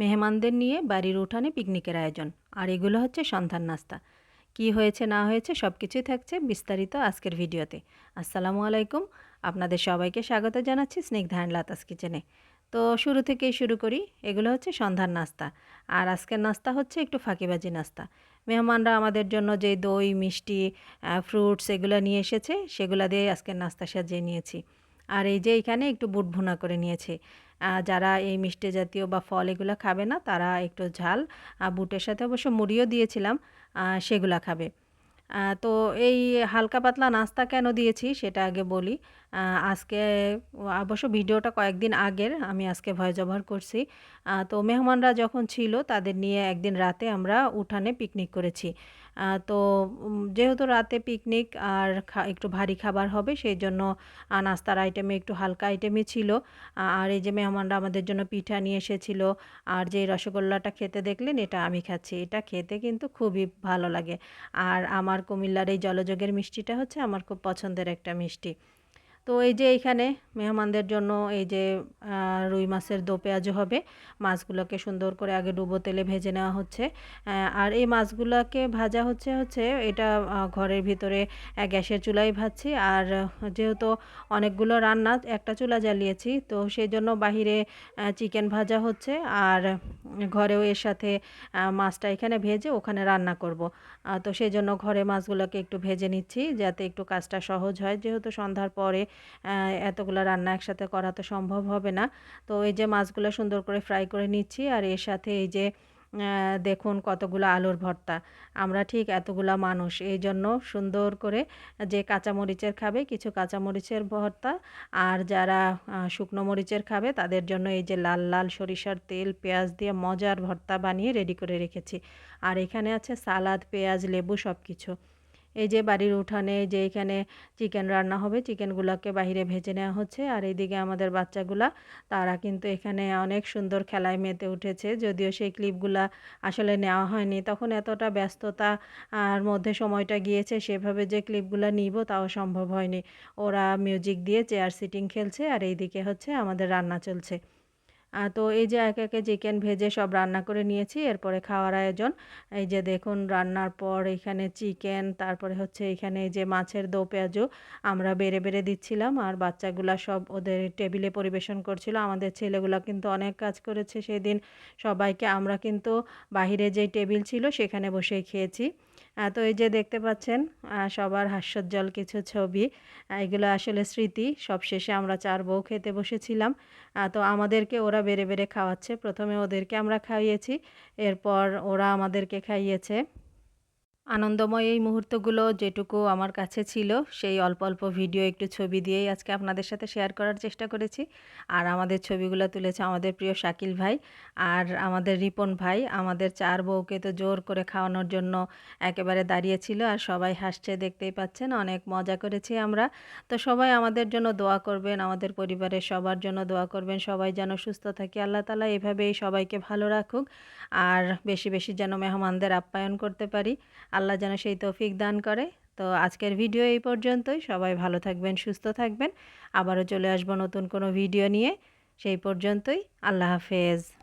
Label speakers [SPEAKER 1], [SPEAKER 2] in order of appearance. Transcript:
[SPEAKER 1] মেহমানদের নিয়ে বাড়ির উঠানে পিকনিকের আয়োজন। আর এগুলো হচ্ছে সন্ধান নাস্তা। কি হয়েছে, না হয়েছে সব কিছুই থাকছে বিস্তারিত আজকের ভিডিওতে। আসসালামু আলাইকুম। আপনাদের সবাইকে স্বাগত জানাচ্ছি স্নিগ্ধা অ্যান্ড লাতাস কিচেনে। তো শুরু থেকেই শুরু করি, এগুলো হচ্ছে সন্ধ্যার নাস্তা। আর আজকের নাস্তা হচ্ছে একটু ফাঁকিবাজি নাস্তা। মেহমানরা আমাদের জন্য যে দই, মিষ্টি ফ্রুটস এগুলো নিয়ে এসেছে, সেগুলো দিয়ে আজকের নাস্তা সাজিয়ে নিয়েছি। আর এই যে এখানে একটু বুট ভুনা করে নিয়েছি। যারা এই মিষ্টি জাতীয় বা ফল এগুলো খাবে না, তারা একটু ঝাল বুটের সাথে অবশ্য মুড়িও দিয়েছিলাম সেগুলা খাবে। তো এই হালকা পাতলা নাস্তা কেন দিয়েছি সেটা আগে বলি। আজকে অবশ্য ভিডিওটা কয়েকদিন আগের, আমি আজকে ভয়েস ওভার করছি। তো মেহমানরা যখন ছিল তাদের নিয়ে একদিন রাতে আমরা উঠানে পিকনিক করেছি। তো যেহেতু রাতে পিকনিক আর একটু ভারী খাবার হবে সেই জন্য নাস্তার আইটেমে একটু হালকা আইটেমই ছিল। আর এই যে মেহমানরা আমাদের জন্য পিঠা নিয়ে এসেছিল, আর যে রসগোল্লাটা খেতে দেখলেন, এটা আমি খাচ্ছি। এটা খেতে কিন্তু খুবই ভালো লাগে। আর আমার কুমিল্লার এই জলযোগের মিষ্টিটা হচ্ছে আমার খুব পছন্দের একটা মিষ্টি। তো এই যে এইখানে মেহমানদের জন্য এই যে রুই মাছের দো পেঁয়াজও হবে। মাছগুলোকে সুন্দর করে আগে ডুবো তেলে ভেজে নেওয়া হচ্ছে। আর এই মাছগুলোকে ভাজা হচ্ছে হচ্ছে এটা ঘরের ভিতরে গ্যাসের চুলাই ভাজছি। আর যেহেতু অনেকগুলো রান্না, একটা চুলা জ্বালিয়েছি, তো সেই জন্য বাহিরে চিকেন ভাজা হচ্ছে। আর ঘরেও এর সাথে মাছটা এখানে ভেজে ওখানে রান্না করব। তো সেই জন্য ঘরে মাছগুলোকে একটু ভেজে নিচ্ছি, যাতে একটু কাজটা সহজ হয়। যেহেতু সন্ধ্যার পরে এতগুলো রান্না একসাথে করা তো সম্ভব হবে না। তো এই যে মাছগুলো সুন্দর করে ফ্রাই করে নিচ্ছি আর এর সাথে এই যে দেখুন কতগুলো আলুর ভর্তা। আমরা ঠিক এতগুলা মানুষ, এই জন্য সুন্দর করে যে কাঁচামরিচের খাবে কিছু কাঁচামরিচের ভর্তা আর যারা শুকনো মরিচের খাবে তাদের জন্য এই যে লাল লাল সরিষার তেল, পেঁয়াজ দিয়ে মজার ভর্তা বানিয়ে রেডি করে রেখেছি। আর এখানে আছে সালাদ, পেঁয়াজ, লেবু সব কিছু এই যে বাড়ির উঠানে যে এখানে চিকেন রান্না হবে চিকেনগুলোকে বাহিরে ভেজে নেওয়া হচ্ছে। আর এইদিকে আমাদের বাচ্চাগুলা, তারা কিন্তু এখানে অনেক সুন্দর খেলায় মেতে উঠেছে। যদিও সেই ক্লিপগুলা আসলে নেওয়া হয়নি, তখন এতটা ব্যস্ততা আর মধ্যে সময়টা গিয়েছে, সেভাবে যে ক্লিপগুলো নিব তাও সম্ভব হয়নি। ওরা মিউজিক দিয়ে চেয়ার সিটিং খেলছে আর এইদিকে হচ্ছে আমাদের রান্না চলছে। তো এই যে এক একে চিকেন ভেজে সব রান্না করে নিয়েছি, এরপরে খাওয়ার আয়োজন। এই যে দেখুন, রান্নার পর এখানে চিকেন তারপরে হচ্ছে এখানে যে মাছের দো পেঁয়াজও আমরা বেড়ে বেড়ে দিচ্ছিলাম আর বাচ্চাগুলা সব ওদের টেবিলে পরিবেশন করছিল। আমাদের ছেলেগুলো কিন্তু অনেক কাজ করেছে সেদিন। সবাইকে আমরা কিন্তু বাহিরে যে টেবিল ছিল সেখানে বসেই খেয়েছি। তো এই যে দেখতে পাচ্ছেন সবার হাস্যোজ্জ্বল কিছু ছবি এগুলো আসলে স্মৃতি। সবশেষে আমরা চার বউ খেতে বসেছিলাম। তো আমাদেরকে ওরা বেড়ে বেড়ে খাওয়াচ্ছে। প্রথমে ওদেরকে আমরা খাইয়েছি, এরপর ওরা আমাদেরকে খাইয়েছে। আনন্দময় এই মুহূর্তগুলো যেটুকু আমার কাছে ছিল, সেই অল্প অল্প ভিডিও, একটু ছবি দিয়েই আজকে আপনাদের সাথে শেয়ার করার চেষ্টা করেছি। আর আমাদের ছবিগুলো তুলেছে আমাদের প্রিয় শাকিল ভাই আর আমাদের রিপন ভাই। আমাদের চার বউকে তো জোর করে খাওয়ানোর জন্য একেবারে দাঁড়িয়েছিল আর সবাই হাসছে, দেখতেই পাচ্ছেন, অনেক মজা করেছি আমরা। তো সবাই আমাদের জন্য দোয়া করবেন, আমাদের পরিবারের সবার জন্য দোয়া করবেন, সবাই যেন সুস্থ থাকি। আল্লাহ তালা এভাবেই সবাইকে ভালো রাখুক আর বেশি বেশি যেন মেহমানদের আপ্যায়ন করতে পারি। আল্লাহ যেন সেই তৌফিক দান করে। তো আজকের ভিডিও এই পর্যন্তই। সবাই ভালো থাকবেন, সুস্থ থাকবেন। আবারও চলে আসব নতুন কোনো ভিডিও নিয়ে। সেই পর্যন্তই। আল্লাহ হাফেজ।